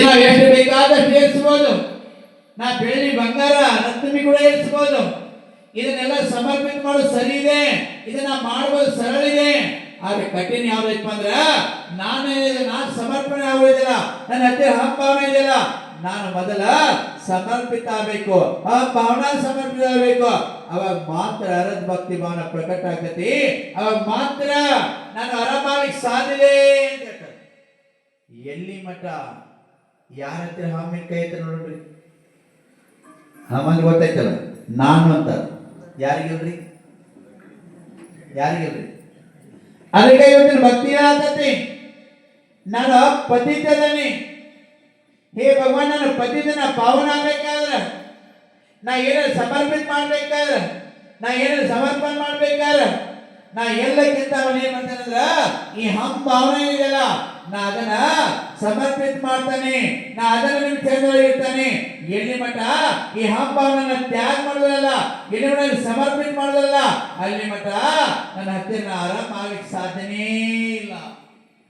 ನಾವು ಎಷ್ಟು ಬೇಕಾದಷ್ಟು ಏರಿಸ್ಬೋದು ನಾ ಬೆಳ್ಳಿ ಬಂಗಾರ ರತ್ನಮಿ ಕೂಡ ಏರಿಸ್ಬೋದು. ಇದನ್ನೆಲ್ಲ ಸಮರ್ಪಿತ ಮಾಡೋದು ಸರಿ ಇದೆ. ಇದನ್ನ ಮಾಡ್ಬೋದು ಸರಳ ಇದೆ. ಆದ್ರೆ ಕಠಿಣ ಯಾವ್ದಪ್ಪ ಅಂದ್ರ ನಾನು ನಾನು ಸಮರ್ಪಣೆ ಆಗೋದಿಲ್ಲ. ನನ್ನ ಹತ್ತಿರ ಹಂಭಾವನೆ ಇದೆಯಲ್ಲ ನಾನು ಮೊದಲ ಸಮರ್ಪಿತ ಆಗಬೇಕು. ಆ ಭಾವನಾ ಸಮರ್ಪಿತ ಆಗಬೇಕು. ಅವಾಗ ಮಾತ್ರ ಅರದ್ ಭಕ್ತಿ ಭಾವನ ಪ್ರಕಟ ಆಗ್ತತಿ. ಅವಾಗ ಮಾತ್ರ ನಾನು ಆರಾಮಾಗಿ ಸಾಧಿದೆ ಅಂತ ಎಲ್ಲಿ ಮಠ? ಯಾರ ಹತ್ರ ಕೈ ಐತೆ ನೋಡ್ರಿ? ಹಾಮಂದ್ ಗೊತ್ತಾಯ್ತಲ್ಲ, ನಾನು ಅಂತ. ಯಾರಿಗಿಲ್ರಿ? ಯಾರಿಗಿಲ್ರಿ? ಅದಕ್ಕೆ ಇವತ್ತಿನ ಭಕ್ತಿ ಏನಾಗ್ತತಿ ನಾನು ಪತಿತದನಿ ಹೇ ಭಗವಾನ್, ನಾನು ಪತಿತನ, ಪಾವನ ಆಗ್ಬೇಕಾದ್ರೆ, ನಾ ಏನಾದ್ರು ಸಮರ್ಪಿತ ಮಾಡ್ಬೇಕಾದ್ರೆ, ನಾ ಏನಾದ್ರು ಸಮರ್ಪಣೆ ಮಾಡ್ಬೇಕಾದ್ರೆ ನಾ ಎಲ್ಲಕ್ಕಿಂತ ಅವನು ಏನ್ ಮಾಡ್ತಾನಂದ್ರ ಈ ಹಂ ಭಾವನೆ ಇದೆಯಲ್ಲ, ನಾ ಅದನ್ನ ಸಮರ್ಪಿತ ಮಾಡ್ತಾನೆ, ನಾ ಅದನ್ನ ನಿಮ್ ಚಂದ್ರೊಳಗೆ ಇರ್ತಾನೆ ಎಲ್ಲಿ ಮಠ? ಈ ಹಂ ಭಾವನ ತ್ಯಾಗ ಮಾಡೋದಲ್ಲ, ಎಲ್ಲಿ ಮಠ? ಸಮರ್ಪಿತ ಮಾಡೋದಲ್ಲ. ಅಲ್ಲಿ ಮಠ ನನ್ನ ಹತ್ತಿರ ನಾ ಆರಾಮ ಆಗ್ಲಿಕ್ಕೆ ಸಾಧ್ಯನೇ ಇಲ್ಲ